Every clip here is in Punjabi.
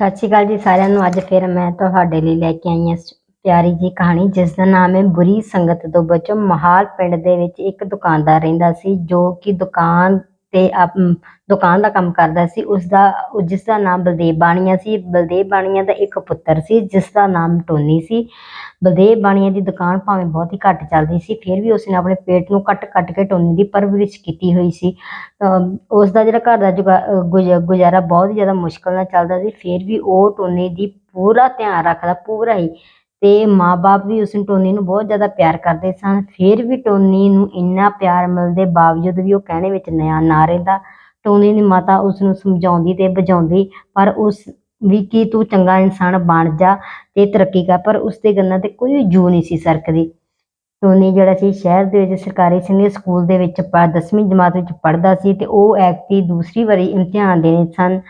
ਸਤਿ ਸ਼੍ਰੀ ਅਕਾਲ ਜੀ ਸਾਰਿਆਂ ਨੂੰ। ਅੱਜ ਫਿਰ ਮੈਂ ਤੁਹਾਡੇ ਲਈ ਲੈ ਕੇ ਆਈ ਹਾਂ ਪਿਆਰੀ ਜੀ ਕਹਾਣੀ, ਜਿਸ ਦਾ ਨਾਮ ਹੈ ਬੁਰੀ ਸੰਗਤ ਤੋਂ ਬਚੋ। ਮਹਾਲ ਪਿੰਡ ਦੇ ਵਿੱਚ ਇੱਕ ਦੁਕਾਨਦਾਰ ਰਹਿੰਦਾ ਸੀ, ਜੋ ਕਿ ਦੁਕਾਨ ਤੇ ਦੁਕਾਨ ਦਾ ਕੰਮ ਕਰਦਾ ਸੀ ਉਸ ਦਾ ਜਿਸ ਦਾ ਨਾਮ ਬਲਦੇਵ ਬਾਣੀਆ ਸੀ, ਬਲਦੇਵ ਬਾਣੀਆ ਦਾ ਇੱਕ ਪੁੱਤਰ ਸੀ, ਜਿਸ ਦਾ ਨਾਮ ਟੋਨੀ ਸੀ। ਬਲਦੇਵ ਬਾਣੀਆ ਦੀ ਦੁਕਾਨ ਭਾਵੇਂ ਬਹੁਤ ਹੀ ਘੱਟ ਚੱਲਦੀ ਸੀ, ਫਿਰ ਵੀ ਉਸਨੇ ਆਪਣੇ ਪੇਟ ਨੂੰ ਕੱਟ-ਕੱਟ ਕੇ ਟੋਨੀ ਦੀ ਪਰਵਰਿਸ਼ ਕੀਤੀ ਹੋਈ ਸੀ। ਅਮ ਉਸ ਦਾ ਜਿਹੜਾ ਘਰ ਦਾ ਜੁਗਾ- ਗੁਜ਼- ਗੁਜ਼ਾਰਾ ਬਹੁਤ ਹੀ ਜ਼ਿਆਦਾ ਮੁਸ਼ਕਲ ਨਾਲ ਚੱਲਦਾ ਸੀ, ਫਿਰ ਵੀ ਉਹ ਟੋਨੀ ਦੀ ਪੂਰਾ ਧਿਆਨ ਰੱਖਦਾ, ਪੂਰਾ ਹੀ ਤੇ ਮਾਪੇ ਵੀ ਉਸ ਟੋਨੀ ਨੂੰ ਬਹੁਤ ਜ਼ਿਆਦਾ ਪਿਆਰ ਕਰਦੇ ਸਨ। ਫਿਰ ਵੀ ਟੋਨੀ ਨੂੰ ਇੰਨਾ ਪਿਆਰ ਮਿਲਣ ਦੇ ਬਾਵਜੂਦ ਵੀ ਉਹ ਕਹਿਣੇ ਵਿੱਚ ਨਿਆ ਨਾ ਰਹਿੰਦਾ। ਟੋਨੀ ਦੀ ਮਾਤਾ ਉਸ ਨੂੰ ਸਮਝਾਉਂਦੀ ਤੇ ਬੁਝਾਉਂਦੀ, ਪਰ ਉਸ ਵੀ ਕਿ ਤੂੰ ਚੰਗਾ ਇਨਸਾਨ ਬਣ ਜਾ ਤੇ ਤਰੱਕੀ ਕਰ, ਪਰ ਉਸ ਦੇ ਗੱਲਾਂ ਤੇ ਕੋਈ ਜੂ ਨਹੀਂ ਸੀ ਸਰਕਦੀ। ਟੋਨੀ ਜਿਹੜਾ ਸੀ ਸ਼ਹਿਰ ਦੇ ਵਿੱਚ ਸਰਕਾਰੀ ਸੀਨੀਅਰ ਸਕੂਲ ਦੇ ਵਿੱਚ ਪ 10ਵੀਂ ਜਮਾਤ ਵਿੱਚ ਪੜ੍ਹਦਾ ਸੀ ਤੇ ਉਹ ਐਕਟੀ ਦੂਸਰੀ ਵਾਰੀ ਇਮਤਿਹਾਨ ਦੇਣੇ ਸਨ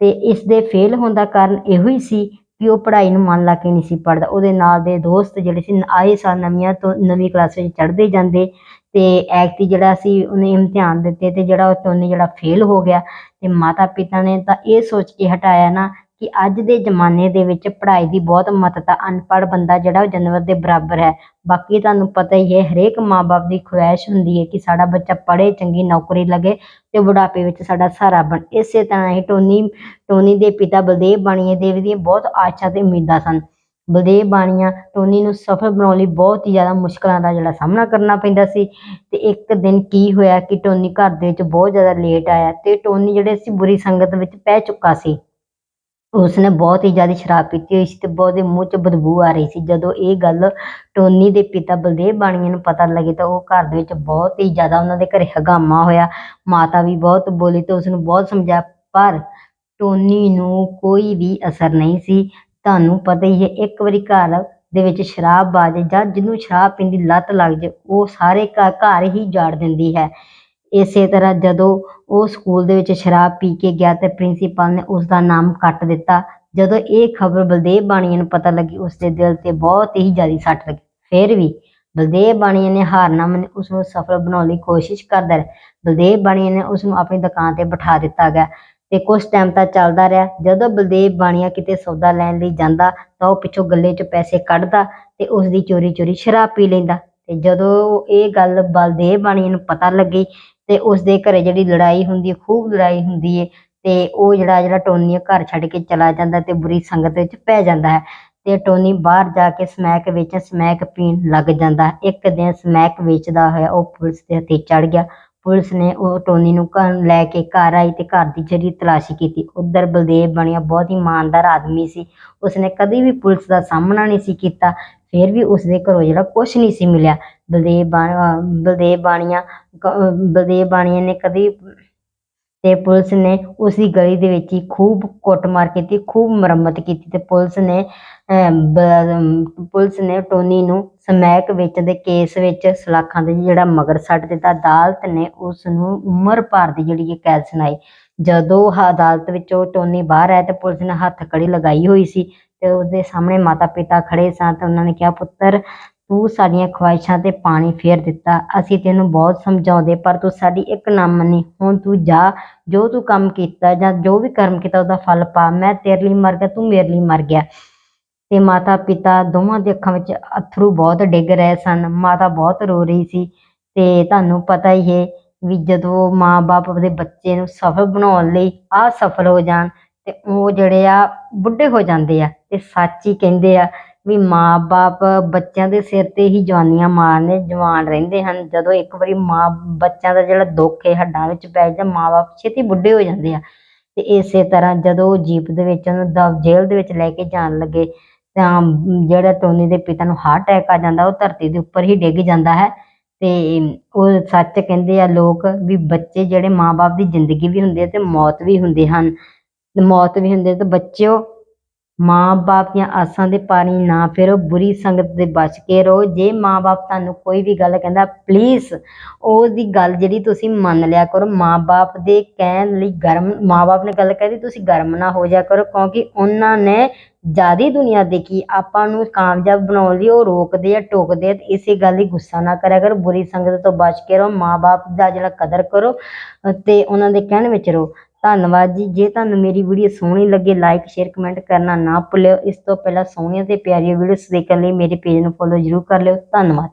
ਤੇ ਇਸ ਦੇ ਫੇਲ ਹੋਣ ਦਾ ਕਾਰਨ ਇਹੋ ਹੀ ਸੀ ਕਿ ਉਹ ਪੜ੍ਹਾਈ ਨੂੰ ਮਨ ਲਾ ਕੇ ਨਹੀਂ ਸੀ ਪੜ੍ਹਦਾ। ਉਹਦੇ ਨਾਲ ਦੇ ਦੋਸਤ ਜਿਹੜੇ ਸੀ, ਆਏ ਸਾਲ ਨਵੀਆਂ ਤੋਂ ਨਵੀਂ ਕਲਾਸ ਵਿੱਚ ਚੜ੍ਹਦੇ ਜਾਂਦੇ ਤੇ ਐਕਤੀ ਜਿਹੜਾ ਸੀ, ਉਹਨੇ ਇਮਤਿਹਾਨ ਦਿੱਤੇ ਤੇ ਜਿਹੜਾ ਉਹ ਟੋਨੀ ਜਿਹੜਾ ਫੇਲ ਹੋ ਗਿਆ ਤੇ ਮਾਤਾ ਪਿਤਾ ਨੇ ਤਾਂ ਇਹ ਸੋਚ ਕੇ ਹਟਾਇਆ ਨਾ ਕਿ ਅੱਜ ਦੇ ਜ਼ਮਾਨੇ ਦੇ ਵਿੱਚ ਪੜ੍ਹਾਈ ਦੀ ਬਹੁਤ ਮਹੱਤਤਾ ਅਨਪੜ੍ਹ ਬੰਦਾ ਜਿਹੜਾ ਉਹ ਜਾਨਵਰ ਦੇ ਬਰਾਬਰ ਹੈ। ਬਾਕੀ ਤੁਹਾਨੂੰ ਪਤਾ ਹੀ ਹੈ, ਹਰੇਕ ਮਾਂ-ਬਾਪ ਦੀ ਖੁਆਇਸ਼ ਹੁੰਦੀ ਹੈ ਕਿ ਸਾਡਾ ਬੱਚਾ ਪੜ੍ਹੇ, ਚੰਗੀ ਨੌਕਰੀ ਲੱਗੇ ਤੇ ਬੁਢਾਪੇ ਵਿੱਚ ਸਾਡਾ ਸਹਾਰਾ ਬਣ। ਇਸੇ ਤਰ੍ਹਾਂ ਹੀ ਟੋਨੀ ਟੋਨੀ ਦੇ ਪਿਤਾ ਬਲਦੇਵ ਬਾਣੀਆ ਦੇਵ ਦੀਆਂ ਬਹੁਤ ਆਸ਼ਾ ਤੇ ਉਮੀਦਾਂ ਸਨ। ਬਲਦੇਵ ਬਾਣੀਆ ਟੋਨੀ ਨੂੰ ਸਫਲ ਬਣਾਉਣ ਲਈ ਬਹੁਤ ਹੀ ਜ਼ਿਆਦਾ ਮੁਸ਼ਕਲਾਂ ਦਾ ਜਿਹੜਾ ਸਾਹਮਣਾ ਕਰਨਾ ਪੈਂਦਾ ਸੀ ਤੇ ਇੱਕ ਦਿਨ ਕੀ ਹੋਇਆ ਕਿ ਟੋਨੀ ਘਰ ਦੇ ਵਿੱਚ ਬਹੁਤ ਜ਼ਿਆਦਾ ਲੇਟ ਆਇਆ ਤੇ ਟੋਨੀ ਜਿਹੜੇ ਸੀ ਬੁਰੀ ਸੰਗਤ ਵਿੱਚ ਪੈ ਚੁੱਕਾ ਸੀ। ਉਸਨੇ ਬਹੁਤ ਹੀ ਜ਼ਿਆਦਾ ਸ਼ਰਾਬ ਪੀਤੀ ਹੋਈ ਸੀ ਤੇ ਬਹੁਤ ਦੇ ਮੂੰਹ 'ਚ ਬਦਬੂ ਆ ਰਹੀ ਸੀ। ਜਦੋਂ ਇਹ ਗੱਲ ਟੋਨੀ ਦੇ ਪਿਤਾ ਬਲਦੇਵ ਬਾਣੀਆ ਨੂੰ ਪਤਾ ਲੱਗੀ ਤਾਂ ਉਹ ਘਰ ਦੇ ਵਿੱਚ ਬਹੁਤ ਹੀ ਜ਼ਿਆਦਾ ਉਹਨਾਂ ਦੇ ਘਰੇ ਹਗਾਮਾ ਹੋਇਆ। ਮਾਤਾ ਵੀ ਬਹੁਤ ਬੋਲੀ ਤੇ ਉਸਨੂੰ ਬਹੁਤ ਸਮਝਾਇਆ ਪਰ ਟੋਨੀ ਨੂੰ ਕੋਈ ਵੀ ਅਸਰ ਨਹੀਂ ਸੀ। ਤੁਹਾਨੂੰ ਪਤਾ ਹੀ ਹੈ, ਇੱਕ ਵਾਰੀ ਘਰ ਦੇ ਵਿੱਚ ਸ਼ਰਾਬ ਬਾਜੇ ਜਾਂ ਜਿਹਨੂੰ ਸ਼ਰਾਬ ਪੀਣ ਦੀ ਲੱਤ ਲੱਗ ਜਾਏ, ਉਹ ਸਾਰੇ ਘਰ ਘਰ ਹੀ ਜਾੜ ਦਿੰਦੀ ਹੈ। ਇਸੇ ਤਰ੍ਹਾਂ ਜਦੋਂ ਉਹ ਸਕੂਲ ਦੇ ਵਿੱਚ ਸ਼ਰਾਬ ਪੀ ਕੇ ਗਿਆ ਤੇ ਪ੍ਰਿੰਸੀਪਲ ਨੇ ਉਸ ਦਾ ਨਾਮ ਕੱਟ ਦਿੱਤਾ। ਜਦੋਂ ਇਹ ਖਬਰ ਬਲਦੇਵ ਬਾਣੀਆ ਨੂੰ ਪਤਾ ਲੱਗੀ, ਉਸ ਦੇ ਦਿਲ ਤੇ ਬਹੁਤ ਹੀ ਜ਼ਿਆਦਾ ਸੱਟ ਲੱਗੀ। ਫਿਰ ਵੀ ਬਲਦੇਵ ਬਾਣੀਆ ਨੇ ਹਾਰ ਨਾ ਮੰਨੀ ਉਸ ਨੂੰ ਸਫਲ ਬਣਾਉਣ ਲਈ ਕੋਸ਼ਿਸ਼ ਕਰਦਾ ਰਿਹਾ। ਬਲਦੇਵ ਬਾਣੀਆ ਨੇ ਉਸ ਨੂੰ ਆਪਣੀ ਦੁਕਾਨ ਤੇ ਬਿਠਾ ਦਿੱਤਾ ਗਿਆ ਤੇ ਕੁਝ ਟਾਈਮ ਤੱਕ ਚੱਲਦਾ ਰਿਹਾ। ਜਦੋਂ ਬਲਦੇਵ ਬਾਣੀਆ ਕਿਤੇ ਸੌਦਾ ਲੈਣ ਲਈ ਜਾਂਦਾ ਤਾਂ ਉਹ ਪਿੱਛੋਂ ਗੱਲੇ 'ਚ ਪੈਸੇ ਕੱਢਦਾ ਤੇ ਉਸ ਦੀ ਚੋਰੀ ਚੋਰੀ ਸ਼ਰਾਬ ਪੀ ਲੈਂਦਾ। ਤੇ ਜਦੋਂ ਇਹ ਗੱਲ ਬਲਦੇਵ ਬਾਣੀਆ ਨੂੰ ਪਤਾ ਲੱਗੀ ਤੇ ਉਸ ਦੇ ਘਰੇ ਜਿਹੜੀ ਲੜਾਈ ਹੁੰਦੀ ਹੈ, ਖੂਬ ਲੜਾਈ ਹੁੰਦੀ ਹੈ ਤੇ ਉਹ ਜਿਹੜਾ ਜਿਹੜਾ ਟੋਨੀ ਹੈ ਘਰ ਛੱਡ ਕੇ ਚਲਾ ਜਾਂਦਾ ਤੇ ਬੁਰੀ ਸੰਗਤ ਵਿੱਚ ਪੈ ਜਾਂਦਾ ਹੈ ਤੇ ਟੋਨੀ ਬਾਹਰ ਜਾ ਕੇ ਸਮੈਕ ਵੇਚਣ ਸਮੈਕ ਪੀਣ ਲੱਗ ਜਾਂਦਾ ਇੱਕ ਦਿਨ ਸਮੈਕ ਵੇਚਦਾ ਹੋਇਆ ਉਹ ਪੁਲਿਸ ਦੇ ਹੱਥੇ ਚੜ ਗਿਆ। ਪੁਲਿਸ ਨੇ ਉਹ ਟੋਨੀ ਨੂੰ ਘਰ ਲੈ ਕੇ ਘਰ ਆਈ ਤੇ ਘਰ ਦੀ ਜਿਹੜੀ ਤਲਾਸ਼ੀ ਕੀਤੀ। ਉਧਰ ਬਲਦੇਵ ਬਣਿਆ, ਬਹੁਤ ਹੀ ਇਮਾਨਦਾਰ ਆਦਮੀ ਸੀ। ਉਸਨੇ ਕਦੀ ਵੀ ਪੁਲਿਸ ਦਾ ਸਾਹਮਣਾ ਨਹੀਂ ਸੀ ਕੀਤਾ, ਫਿਰ ਵੀ ਉਸਦੇ ਘਰੋਂ ਜਿਹੜਾ ਕੁਝ ਨਹੀਂ ਸੀ ਮਿਲਿਆ। ਬਲਦੇਵ ਬਾਣ ਬਲਦੇਵ ਬਾਣੀਆ ਬਲਦੇਵ ਬਾਣੀਆ ਨੇ ਕਦੀ ਤੇ ਪੁਲਿਸ ਨੇ ਉਸਦੀ ਗਲੀ ਦੇ ਵਿੱਚ ਹੀ ਖੂਬ ਕੁੱਟਮਾਰ ਕੀਤੀ ਖੂਬ ਮੁਰੰਮਤ ਕੀਤੀ ਤੇ ਪੁਲਿਸ ਨੇ ਅਹ, ਬ- ਪੁਲਿਸ ਨੇ ਟੋਨੀ ਨੂੰ ਸਮੈਕ ਵੇਚਣ ਦੇ ਕੇਸ ਵਿੱਚ ਸਲਾਖਾਂ ਦੇ ਜਿਹੜਾ ਮਗਰ ਸੱਟ ਦਿੱਤਾ। ਅਦਾਲਤ ਨੇ ਉਸ ਨੂੰ ਉਮਰ ਭਰ ਦੀ ਜਿਹੜੀ ਇਹ ਕੈਦ ਸੁਣਾਈ। ਜਦੋਂ ਹ- ਅਦਾਲਤ ਵਿੱਚੋਂ ਟੋਨੀ ਬਾਹਰ ਆਇਆ ਤੇ ਪੁਲਿਸ ਨੇ ਹੱਥ ਕੜੀ ਲਗਾਈ ਹੋਈ ਸੀ ਤੇ ਉਹਦੇ ਸਾਹਮਣੇ ਮਾਤਾ ਪਿਤਾ ਖੜੇ ਸਨ ਤੇ ਉਹਨਾਂ ਨੇ ਕਿਹਾ ਪੁੱਤਰ ਤੂੰ ਸਾਡੀਆਂ ਖਵਾਹਿਸ਼ਾਂ ਤੇ ਪਾਣੀ ਫੇਰ ਦਿੱਤਾ। ਅਸੀਂ ਤੈਨੂੰ ਬਹੁਤ ਸਮਝਾਉਂਦੇ, ਪਰ ਤੂੰ ਸਾਡੀ ਇੱਕ ਨਾ ਮੰਨੀ ਹੁਣ ਤੂੰ ਜਾ, ਜੋ ਤੂੰ ਕੰਮ ਕੀਤਾ ਜਾਂ ਜੋ ਵੀ ਕਰਮ ਕੀਤਾ, ਉਹਦਾ ਫਲ ਪਾ। ਮੈਂ ਤੇਰੇ ਲਈ ਮਰ ਗਿਆ, ਤੂੰ ਮੇਰੇ ਲਈ ਮਰ ਗਿਆ। ਤੇ ਮਾਤਾ ਪਿਤਾ ਦੋਵਾਂ ਦੇ ਅੱਖਾਂ ਵਿੱਚ ਅਥਰੂ ਬਹੁਤ ਡਿੱਗ ਰਹੇ ਸਨ। ਮਾਤਾ ਬਹੁਤ ਰੋ ਰਹੀ ਸੀ। ਤੇ ਤੁਹਾਨੂੰ ਪਤਾ ਹੀ ਹੈ ਵੀ ਜਦੋਂ ਮਾਂ-ਬਾਪ ਆਪਣੇ ਬੱਚੇ ਨੂੰ ਸਫਲ ਬਣਾਉਣ ਲਈ ਅਸਫਲ ਹੋ ਜਾਣ, ਤੇ ਉਹ ਜਿਹੜੇ ਆ ਬੁੱਢੇ ਹੋ ਜਾਂਦੇ ਆ, ਤੇ ਸੱਚ ਹੀ ਕਹਿੰਦੇ ਆ ਵੀ ਮਾਂ-ਬਾਪ ਬੱਚਿਆਂ ਦੇ ਸਿਰ ਤੇ ਹੀ ਜਵਾਨੀਆਂ ਮਾਰਨੇ ਜਵਾਨ ਰਹਿੰਦੇ ਹਨ। ਜਦੋਂ ਇੱਕ ਵਾਰੀ ਮਾਂ ਬੱਚਿਆਂ ਦਾ ਜਿਹੜਾ ਦੁੱਖ ਹੈ, ਹੱਡਾਂ ਵਿੱਚ ਪੈ ਜਾਂਦਾ, ਮਾਂ-ਬਾਪ ਛੇਤੀ ਬੁੱਢੇ ਹੋ ਜਾਂਦੇ ਆ। ਤੇ ਇਸੇ ਤਰ੍ਹਾਂ ਜਦੋਂ ਉਹ ਜੀਪ ਦੇ ਵਿੱਚ, ਉਹਨੂੰ ਦ ਜੇਲ੍ਹ ਦੇ ਵਿੱਚ ਲੈ ਕੇ ਜਾਣ ਲੱਗੇ, ਤਾਂ ਜਿਹੜਾ ਟੋਨੀ ਦੇ ਪਿਤਾ ਨੂੰ ਹਾਰਟ ਅਟੈਕ ਆ ਜਾਂਦਾ, ਉਹ ਧਰਤੀ ਦੇ ਉੱਪਰ ਹੀ ਡਿੱਗ ਜਾਂਦਾ ਹੈ। ਤੇ ਉਹ ਸੱਚ ਕਹਿੰਦੇ ਆ ਲੋਕ ਵੀ ਬੱਚੇ ਜਿਹੜੇ ਮਾਂ-ਬਾਪ ਦੀ ਜ਼ਿੰਦਗੀ ਵੀ ਹੁੰਦੀ ਹੈ ਤੇ ਮੌਤ ਵੀ ਹੁੰਦੀ ਹਨ। ਮੌਤ ਵੀ ਹੁੰਦੀ ਹੈ ਤੇ ਬੱਚਿਓ ਮਾਂ-ਬਾਪ ਦੀਆਂ ਆਸਾਂ ਦੇ ਪਾਣੀ ਨਾ ਫਿਰੋ ਬੁਰੀ ਸੰਗਤ ਦੇ ਬਚ ਕੇ ਰਹੋ। ਜੇ ਮਾਂ-ਬਾਪ ਤੁਹਾਨੂੰ ਕੋਈ ਵੀ ਗੱਲ ਕਹਿੰਦਾ ਪਲੀਜ਼ ਉਹਦੀ ਗੱਲ ਜਿਹੜੀ ਤੁਸੀਂ ਮੰਨ ਲਿਆ ਕਰੋ ਮਾਂ-ਬਾਪ ਦੇ ਕਹਿਣ ਲਈ ਗਰਮ ਮਾਂ-ਬਾਪ ਨੇ ਗੱਲ ਕਹੀ ਤੁਸੀਂ ਗਰਮ ਨਾ ਹੋ ਜਾ ਕਰੋ ਕਿਉਂਕਿ ਉਹਨਾਂ ਨੇ ਜਿਆਦੀ ਦੁਨੀਆ ਦੇਖੀ ਆਪਾਂ ਨੂੰ ਕਾਮਯਾਬ ਬਣਾਉਣ ਲਈ ਉਹ ਰੋਕਦੇ ਆ ਟੋਕਦੇ ਆ ਤੇ ਇਸੇ ਗੱਲ ਲਈ ਗੁੱਸਾ ਨਾ ਕਰਿਆ ਕਰੋ ਬੁਰੀ ਸੰਗਤ ਤੋਂ ਬਚ ਕੇ ਰਹੋ ਮਾਂ-ਬਾਪ ਦਾ ਜਿਹੜਾ ਕਦਰ ਕਰੋ ਅ, ਤੇ ਉਹਨਾਂ ਦੇ ਕਹਿਣ ਵਿੱਚ ਰਹੋ। ਧੰਨਵਾਦ ਜੀ। ਜੇ ਤੁਹਾਨੂੰ ਮੇਰੀ ਵੀਡੀਓ ਸੋਹਣੀ ਲੱਗੇ ਲਾਈਕ ਸ਼ੇਅਰ ਕਮੈਂਟ ਕਰਨਾ ਨਾ ਭੁੱਲਿਓ। ਇਸ ਤੋਂ ਪਹਿਲਾਂ ਸੋਹਣੀਆਂ ਤੇ ਪਿਆਰੀਆਂ ਵੀਡੀਓਜ਼ ਦੇਖਣ ਲਈ ਮੇਰੇ ਪੇਜ ਨੂੰ ਫੋਲੋ ਜ਼ਰੂਰ ਕਰ ਲਿਓ। ਧੰਨਵਾਦ।